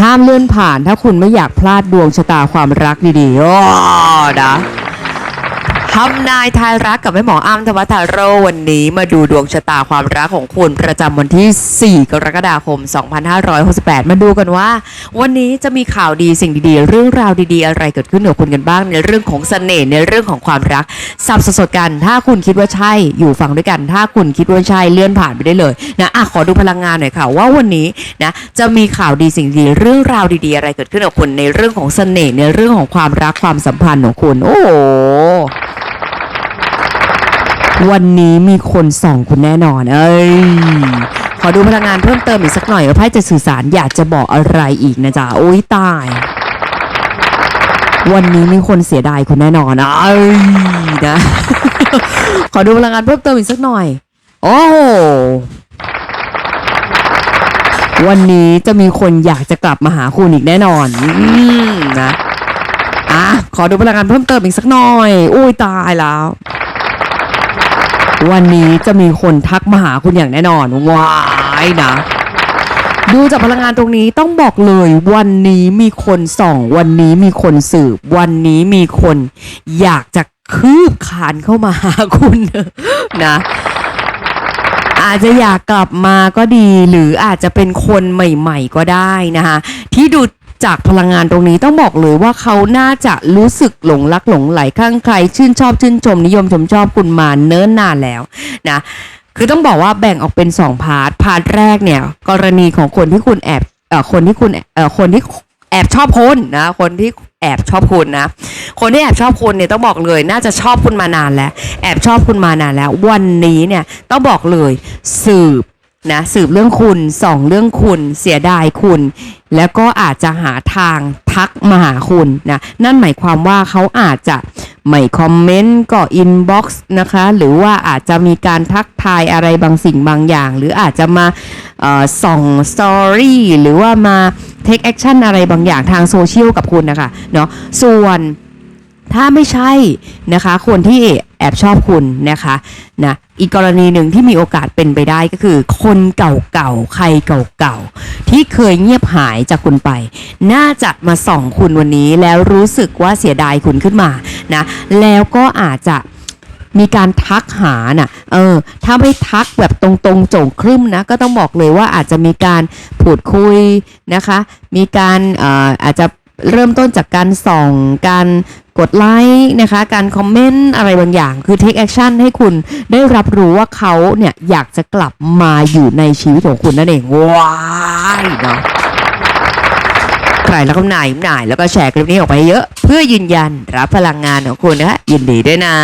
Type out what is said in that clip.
ห้ามเลื่อนผ่านถ้าคุณไม่อยากพลาดดวงชะตาความรักดีๆ โอ้นะ ทำนายทายรักกับแม่หมออ้ำธวัฒนโรวันนี้มาดูดวงชะตาความรักของคุณประจำวันที่ 4 กรกฎาคม 2568 มาดูกันว่า วันนี้จะมีข่าวดีสิ่งดีๆ เรื่องราวดีๆ อะไรเกิดขึ้นกับคุณกันบ้าง ในเรื่องของเสน่ห์ในเรื่องของความรักสับสดๆกัน ถ้าคุณคิดว่าใช่อยู่ฟังด้วยกัน ถ้าคุณคิดว่าใช่เลื่อนผ่านไปได้เลยนะอะขอดูพลังงานหน่อยค่ะว่าวันนี้นะจะมีข่าวดีสิ่งดีเรื่องราวดีๆ อะไรเกิดขึ้นกับคุณในเรื่องของเสน่ห์ในเรื่องของความรักความสัมพันธ์ของคุณโอ้โห วันนี้มีคนส่องคุณแน่นอน เอ้ย ขอดูพลังงานเพิ่มเติมอีกสักหน่อยว่าไพ่จะสื่อสารอยากจะบอกอะไรอีกนะจ๊ะ โอ้ยตาย วันนี้มีคนเสียดายคุณแน่นอนเอ้ยนะ ขอดูพลังงานเพิ่มเติมอีกสักหน่อย โอ้โหวันนี้จะมีคนอยากจะกลับมาหาคุณอีกแน่นอนอนะ อะ ขอดูพลังงานเพิ่มเติมอีกสักหน่อย อุ้ยตายแล้ว วันนี้จะมีคนทักมาหาคุณอย่างแน่นอนว้ายนะ ดูจากพลังงานตรงนี้ต้องบอกเลย วันนี้มีคนส่อง วันนี้มีคนสืบ วันนี้มีคนอยากจะคืบคานเข้ามาหาคุณนะอาจจะอยากกลับมาก็ดี หรืออาจจะเป็นคนใหม่ ๆ ก็ได้นะคะที่ดู จากพลังงานตรงนี้ต้องบอกเลยว่าเขาน่าจะรู้สึกหลงรักหลงไหลข้างใคร ชื่นชอบชื่นชมนิยมชมชอบคุณมาเนิ่นนานแล้วนะคือต้องบอกว่าแบ่งออกเป็นสองพาร์ทพาร์ทแรกเนี่ย กรณีของคนที่คุณแอบเอ่อคนที่คุณเอ่อคนที่แอบชอบคุณนะคนที่แอบชอบคุณนะ คนที่แอบชอบคุณเนี่ยต้องบอกเลย น่าจะชอบคุณมานานแล้ว แอบชอบคุณมานานแล้ว วันนี้เนี่ยต้องบอกเลยสืบ นะสืบเรื่องคุณส่องเรื่องคุณเสียดายคุณ แล้วก็อาจจะหาทางทักมาหาคุณนะนั่นหมายความว่าเขาอาจจะไม่คอมเมนต์ก็อินบ็อกซ์นะคะ หรือว่าอาจจะมีการทักทายอะไรบางสิ่งบางอย่าง หรืออาจจะมาส่องสตอรี่หรือว่ามาเทคแอคชั่นอะไรบางอย่างทางโซเชียลกับคุณนะคะเนาะส่วน ถ้าไม่ใช่นะคะคนที่แอบชอบคุณนะคะนะอีกกรณีหนึ่งที่มีโอกาสเป็นไปได้ก็คือ คนเก่าๆใครเก่าๆที่เคยเงียบหายจากคุณไป น่าจะมาส่องคุณวันนี้แล้วรู้สึกว่าเสียดายคุณขึ้นมานะแล้วก็อาจจะมีการทักหาน่ะ เออ ถ้าไม่ทักแบบตรงๆ โจงครึ่มนะ ก็ต้องบอกเลยว่าอาจจะมีการพูดคุยนะคะ มีการอออาจจะ เริ่มต้นจากการส่อง การกดไลค์นะคะ การคอมเมนต์อะไรบางอย่าง คือ take action ให้คุณได้รับรู้ว่าเขาเนี่ยอยากจะกลับมาอยู่ในชีวิตของคุณนั่นเอง ว้ายเนาะใครแล้วก็หน่ายหน่ายแล้วก็แชร์คลิปนี้ออกไปเยอะ เพื่อยืนยันรับพลังงานของคุณนะคะยินดีด้วยนะ